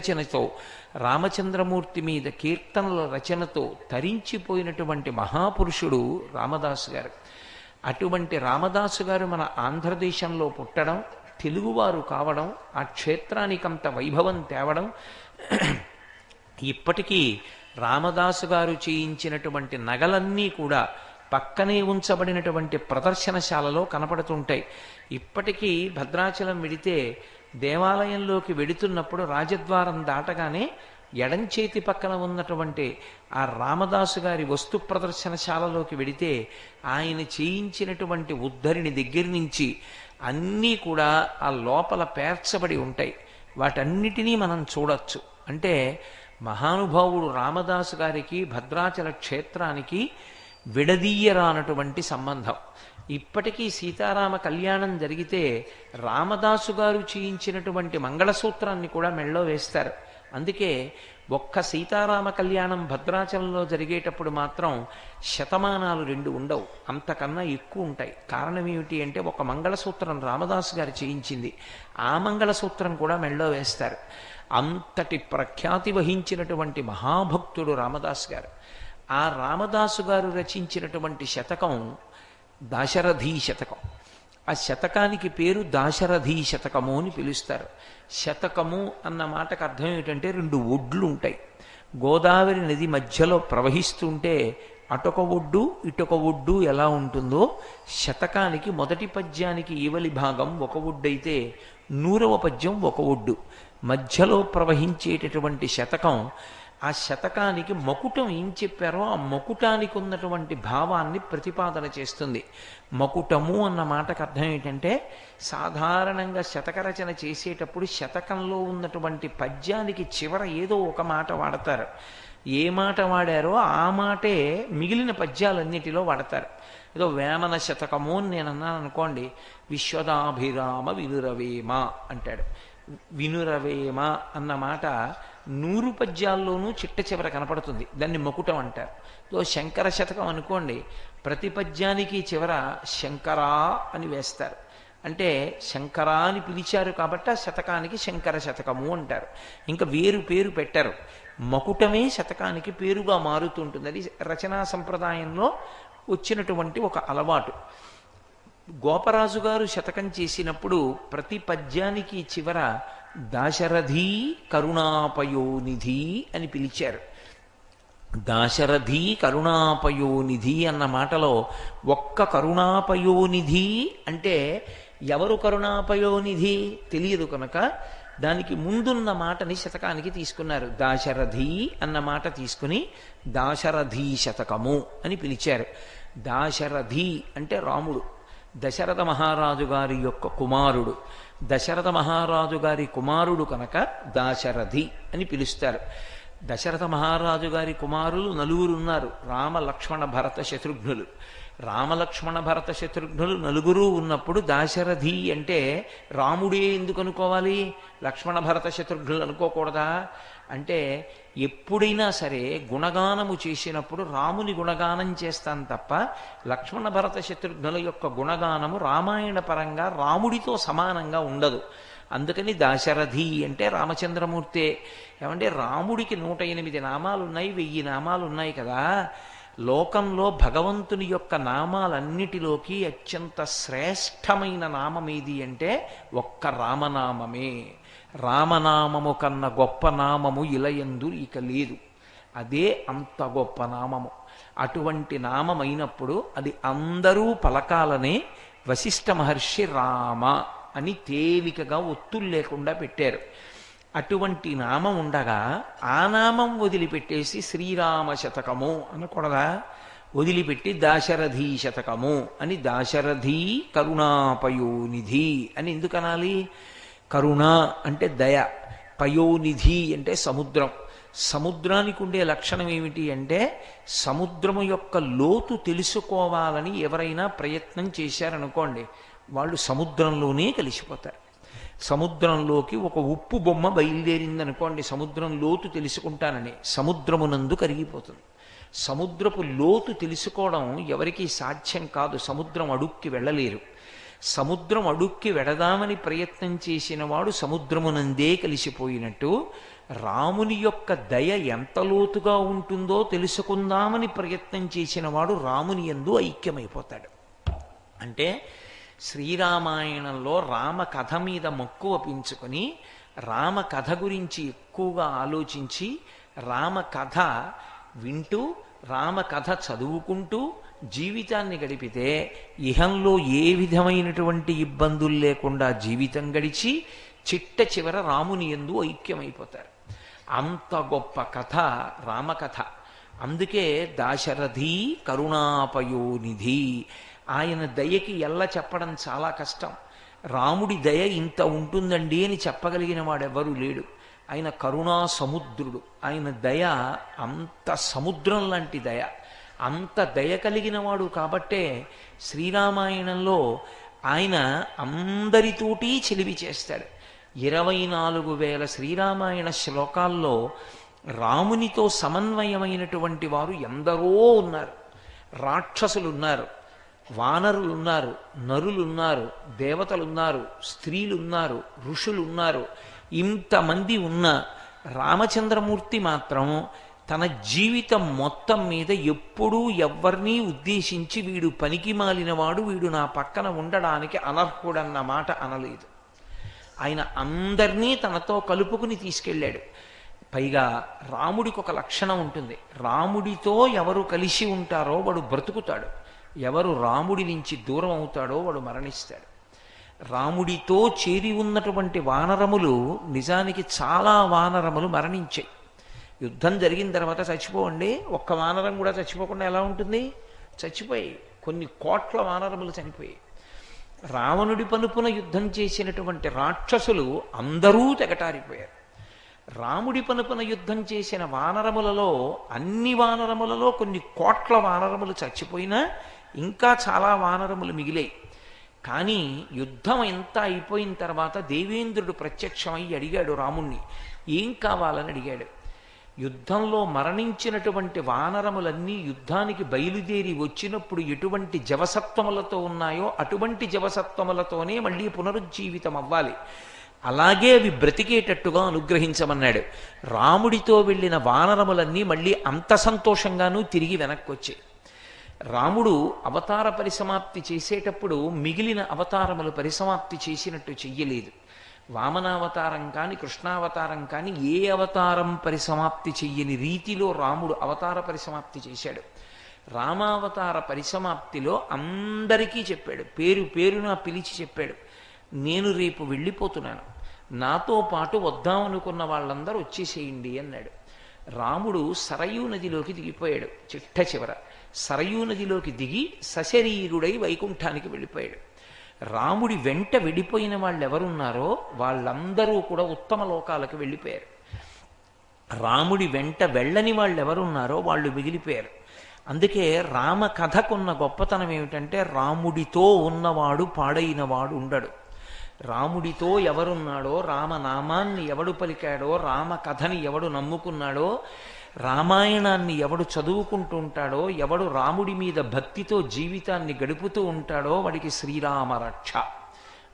రచనతో రామచంద్రమూర్తి మీద కీర్తనల రచనతో తరించిపోయినటువంటి మహాపురుషుడు రామదాసు గారు. అటువంటి రామదాసు గారు మన ఆంధ్రదేశంలో పుట్టడం తెలుగువారు కావడం ఆ క్షేత్రానికంత వైభవం తేవడం ఇప్పటికీ రామదాసు గారు చేయించినటువంటి నగలన్నీ కూడా పక్కనే ఉంచబడినటువంటి ప్రదర్శనశాలలో కనపడుతుంటాయి. ఇప్పటికీ భద్రాచలం వెడితే దేవాలయంలోకి వెడుతున్నప్పుడు రాజద్వారం దాటగానే ఎడం చేతి పక్కన ఉన్నటువంటి ఆ రామదాసు గారి వస్తు ప్రదర్శనశాలలోకి వెడితే ఆయన చేయించినటువంటి ఉద్ధరిని దగ్గర నుంచి అన్నీ కూడా ఆ లోపల పేర్చబడి ఉంటాయి. వాటన్నిటినీ మనం చూడొచ్చు. అంటే మహానుభావుడు రామదాసు గారికి భద్రాచల క్షేత్రానికి విడదీయరానటువంటి సంబంధం. ఇప్పటికీ సీతారామ కళ్యాణం జరిగితే రామదాసు గారు చేయించినటువంటి మంగళసూత్రాన్ని కూడా మెళ్ళో వేస్తారు. అందుకే ఒక్క సీతారామ కళ్యాణం భద్రాచలంలో జరిగేటప్పుడు మాత్రం శతమానాలు రెండు ఉండవు. అంతకన్నా ఎక్కువ ఉంటాయి. కారణం ఏమిటి అంటే ఒక మంగళసూత్రం రామదాసు గారు చేయించింది. ఆ మంగళసూత్రం కూడా మెళ్ళో వేస్తారు. అంతటి ప్రఖ్యాతి వహించినటువంటి మహాభక్తుడు రామదాస్ గారు. ఆ రామదాసు గారు రచించినటువంటి శతకం దాశరథీ శతకం ఆ శతకానికి పేరు దాశరథీ శతకము అని పిలుస్తారు. శతకము అన్న మాటకు అర్థం ఏమిటంటే రెండు ఒడ్లు ఉంటాయి. గోదావరి నది మధ్యలో ప్రవహిస్తుంటే అటొక ఒడ్డు ఇటొక ఒడ్డు ఎలా ఉంటుందో శతకానికి మొదటి పద్యానికి ఈవలి భాగం ఒక ఒడ్డైతే అయితే నూరవ పద్యం ఒక ఒడ్డు. మధ్యలో ప్రవహించేటటువంటి శతకం ఆ శతకానికి మకుటం ఏం చెప్పారో ఆ మకుటానికి ఉన్నటువంటి భావాన్ని ప్రతిపాదన చేస్తుంది. మకుటము అన్న మాటకు అర్థం ఏంటంటే సాధారణంగా శతక రచన చేసేటప్పుడు శతకంలో ఉన్నటువంటి పద్యానికి చివర ఏదో ఒక మాట వాడతారు. ఏ మాట వాడారో ఆ మాటే మిగిలిన పద్యాలన్నిటిలో వాడతారు. ఏదో వేమన శతకము అని నేను అన్నాను అనుకోండి విశ్వదాభిరామ వినురవేమ అంటాడు. వినురవేమ అన్న మాట నూరు పద్యాల్లోనూ చిట్ట చివర కనపడుతుంది. దాన్ని మకుటం అంటారు. సో శంకర శతకం అనుకోండి ప్రతి పద్యానికి చివర శంకరా అని వేస్తారు. అంటే శంకరా అని పిలిచారు కాబట్టి ఆ శతకానికి శంకర శతకము అంటారు. ఇంకా వేరు పేరు పెట్టారు. మకుటమే శతకానికి పేరుగా మారుతుంటుంది. అది రచనా సంప్రదాయంలో వచ్చినటువంటి ఒక అలవాటు. గోపరాజు గారు శతకం చేసినప్పుడు ప్రతి పద్యానికి చివర దాశరథి కరుణాపయోనిధి అని పిలిచారు. దాశరథి కరుణాపయోనిధి అన్న మాటలో ఒక్క కరుణాపయోనిధి అంటే ఎవరు కరుణాపయోనిధి? తెలియదు కనుక దానికి ముందున్న మాటని శతకానికి తీసుకున్నారు. దాశరథి అన్న మాట తీసుకుని దాశరథి శతకము అని పిలిచారు. దాశరథి అంటే రాముడు. దశరథ మహారాజు గారి యొక్క కుమారుడు. దశరథ మహారాజు గారి కుమారుడు కనుక దాశరథి అని పిలుస్తారు. దశరథ మహారాజు గారి కుమారులు నలుగురు ఉన్నారు. రామ లక్ష్మణ భరత శత్రుఘ్నులు. రామలక్ష్మణ భరత శత్రుఘ్నులు నలుగురు ఉన్నప్పుడు దాశరథి అంటే రాముడే ఎందుకు అనుకోవాలి? లక్ష్మణ భరత శత్రుఘ్నులు అనుకోకూడదా? అంటే ఎప్పుడైనా సరే గుణగానము చేసినప్పుడు రాముని గుణగానం చేస్తాను తప్ప లక్ష్మణ భరత శత్రుఘ్నుల యొక్క గుణగానము రామాయణ పరంగా రాముడితో సమానంగా ఉండదు. అందుకని దాశరథి అంటే రామచంద్రమూర్తే. ఏమంటే రాముడికి నూట ఎనిమిది నామాలు ఉన్నాయి వెయ్యి నామాలు ఉన్నాయి కదా. లోకంలో భగవంతుని యొక్క నామాలన్నిటిలోకి అత్యంత శ్రేష్టమైన నామం ఏది అంటే ఒక్క రామనామమే. రామనామము కన్న గొప్ప నామము ఇలయందు ఇక లేదు. అదే అంత గొప్ప నామము. అటువంటి నామమైనప్పుడు అది అందరూ పలకాలనే వశిష్ఠ మహర్షి రామ అని తేలికగా ఒత్తులు లేకుండా పెట్టారు. అటువంటి నామం ఉండగా ఆ నామం వదిలిపెట్టేసి శ్రీరామ శతకము అనకూడదా? వదిలిపెట్టి దాశరథీ శతకము అని దాశరథీ కరుణాపయోనిధి అని ఎందుకు అనాలి కరుణ అంటే దయ పయోనిధి అంటే సముద్రం. సముద్రానికి ఉండే లక్షణం ఏమిటి అంటే సముద్రము యొక్క లోతు తెలుసుకోవాలని ఎవరైనా ప్రయత్నం చేశారనుకోండి వాళ్ళు సముద్రంలోనే కలిసిపోతారు. సముద్రంలోకి ఒక ఉప్పు బొమ్మ బయలుదేరిందనుకోండి సముద్రం లోతు తెలుసుకుంటానని. సముద్రమునందు కరిగిపోతుంది. సముద్రపు లోతు తెలుసుకోవడం ఎవరికీ సాధ్యం కాదు సముద్రం అడుక్కి వెళ్ళలేరు. సముద్రం అడుక్కి వెడదామని ప్రయత్నం చేసిన వాడు సముద్రమునందే కలిసిపోయినట్టు రాముని యొక్క దయ ఎంత లోతుగా ఉంటుందో తెలుసుకుందామని ప్రయత్నం చేసిన వాడు రాముని ఎందు ఐక్యమైపోతాడు. అంటే శ్రీరామాయణంలో రామ కథ మీద మక్కువ పెంచుకొని రామ కథ గురించి ఎక్కువగా ఆలోచించి రామ కథ వింటూ రామ కథ చదువుకుంటూ జీవితాన్ని గడిపితే ఇహంలో ఏ విధమైనటువంటి ఇబ్బందులు లేకుండా జీవితం గడిచి చిట్ట చివర రాముని ఎందు ఐక్యమైపోతారు. అంత గొప్ప కథ రామకథ. అందుకే దాశరథి కరుణాపయోనిధి ఆయన దయకి ఎల్ల చెప్పడం చాలా కష్టం. రాముడి దయ ఇంత ఉంటుందండి అని చెప్పగలిగిన వాడెవరూ లేడు. ఆయన కరుణా సముద్రుడు. ఆయన దయ అంత సముద్రం లాంటి దయ. అంత దయ కలిగిన వాడు కాబట్టే శ్రీరామాయణంలో ఆయన అందరితోటి చెలివి చేస్తాడు. ఇరవై నాలుగు వేల శ్రీరామాయణ శ్లోకాల్లో రామునితో సమన్వయమైనటువంటి వారు ఎందరో ఉన్నారు. రాక్షసులు ఉన్నారు. వానరులు ఉన్నారు ఉన్నారు దేవతలున్నారు స్త్రీలున్నారు ఋషులున్నారు. ఇంతమంది ఉన్న రామచంద్రమూర్తి మాత్రం తన జీవితం మొత్తం మీద ఎప్పుడూ ఎవరినీ ఉద్దేశించి వీడు పనికి మాలినవాడు వీడు నా పక్కన ఉండడానికి అనర్హుడన్న మాట అనలేదు. ఆయన అందరినీ తనతో కలుపుకుని తీసుకెళ్ళాడు. పైగా రాముడికి ఒక లక్షణం ఉంటుంది. రాముడితో ఎవరు కలిసి ఉంటారో వాడు బ్రతుకుతాడు. ఎవరు రాముడి నుంచి దూరం అవుతాడో వాడు మరణిస్తాడు. రాముడితో చేరి ఉన్నటువంటి వానరములు నిజానికి చాలా వానరములు మరణించాయి. యుద్ధం జరిగిన తర్వాత చచ్చిపోవండి ఒక్క వానరం కూడా చచ్చిపోకుండా ఎలా ఉంటుంది? చచ్చిపోయి కొన్ని కోట్ల వానరములు చనిపోయాయి. రావణుడి పనుపున యుద్ధం చేసినటువంటి రాక్షసులు అందరూ తెగటారిపోయారు. రాముడి పనుపున యుద్ధం చేసిన వానరములలో అన్ని వానరములలో కొన్ని కోట్ల వానరములు చచ్చిపోయినా ఇంకా చాలా వానరములు మిగిలాయి. కానీ యుద్ధం ఎంత అయిపోయిన తర్వాత దేవేంద్రుడు ప్రత్యక్షమై అడిగాడు రాముణ్ణి ఏం కావాలని అడిగాడు. యుద్ధంలో మరణించినటువంటి వానరములన్నీ యుద్ధానికి బయలుదేరి వచ్చినప్పుడు ఎటువంటి జవసత్వములతో ఉన్నాయో అటువంటి జవసత్వములతోనే మళ్ళీ పునరుజ్జీవితం అవ్వాలి అలాగే అవి బ్రతికేటట్టుగా అనుగ్రహించమన్నాడు. రాముడితో వెళ్ళిన వానరములన్నీ మళ్ళీ అంత సంతోషంగానూ తిరిగి వెనక్కి వచ్చాయి రాముడు అవతార పరిసమాప్తి చేసేటప్పుడు మిగిలిన అవతారములు పరిసమాప్తి చేసినట్టు చెయ్యలేదు. వామనావతారం కానీ కృష్ణావతారం కానీ ఏ అవతారం పరిసమాప్తి చెయ్యని రీతిలో రాముడు అవతార పరిసమాప్తి చేశాడు. రామావతార పరిసమాప్తిలో అందరికీ చెప్పాడు. పేరు పేరున పిలిచి చెప్పాడు. నేను రేపు వెళ్ళిపోతున్నాను. నాతో పాటు వద్దామనుకున్న వాళ్ళందరూ వచ్చేసేయండి అన్నాడు. రాముడు సరయూ నదిలోకి దిగిపోయాడు. చిట్ట చివర. సరయూ నదిలోకి దిగి సశరీరుడై వైకుంఠానికి వెళ్ళిపోయాడు. రాముడి వెంట వెళ్ళిపోయిన వాళ్ళు ఎవరున్నారో వాళ్ళందరూ కూడా ఉత్తమ లోకాలకు వెళ్ళిపోయారు. రాముడి వెంట వెళ్ళని వాళ్ళు ఎవరున్నారో వాళ్ళు మిగిలిపోయారు. అందుకే రామ కథకున్న గొప్పతనం ఏమిటంటే రాముడితో ఉన్నవాడు పాడైనవాడు ఉండడు. రాముడితో ఎవరున్నాడో రామనామాన్ని ఎవడు పలికాడో రామ కథని ఎవడు నమ్ముకున్నాడో రామాయణాన్ని ఎవడు చదువుకుంటూ ఉంటాడో ఎవడు రాముడి మీద భక్తితో జీవితాన్ని గడుపుతూ ఉంటాడో వాడికి శ్రీరామ రక్ష.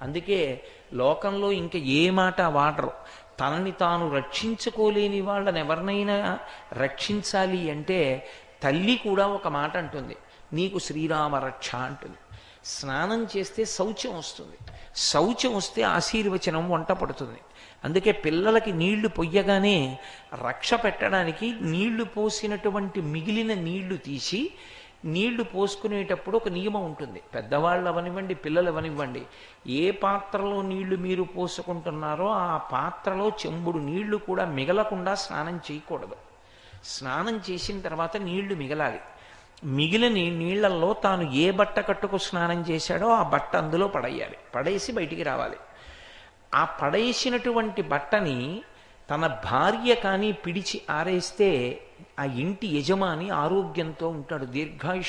అందుకే లోకంలో ఇంకా ఏ మాట వాడరు. తనని తాను రక్షించుకోలేని వాళ్ళని ఎవరినైనా రక్షించాలి అంటే తల్లి కూడా ఒక మాట అంటుంది. నీకు శ్రీరామ రక్ష అంటుంది. స్నానం చేస్తే శౌచం వస్తుంది. శౌచం వస్తే ఆశీర్వచనం వంట పడుతుంది. అందుకే పిల్లలకి నీళ్ళు పొయ్యగానే రక్ష పెట్టడానికి నీళ్ళు పోసినటువంటి మిగిలిన నీళ్ళు తీసి నీళ్ళు పోసుకునేటప్పుడు ఒక నియమం ఉంటుంది. పెద్దవాళ్ళు అవనివ్వండి పిల్లలు అవనివ్వండి. ఏ పాత్రలో నీళ్ళు మీరు పోసుకుంటున్నారో ఆ పాత్రలో చెంబుడు నీళ్ళు కూడా మిగలకుండా స్నానం చేయకూడదు. స్నానం చేసిన తర్వాత నీళ్ళు మిగలాలి. మిగిలిన నీళ్ళలో తాను ఏ బట్ట కట్టుకు స్నానం చేశాడో ఆ బట్ట అందులో పడేయాలి. పడేసి బయటికి రావాలి. ఆ పడేసినటువంటి బట్టని తన భార్య కానీ పిడిచి ఆరేస్తే ఆ ఇంటి యజమాని ఆరోగ్యంతో ఉంటాడు. దీర్ఘాయుష్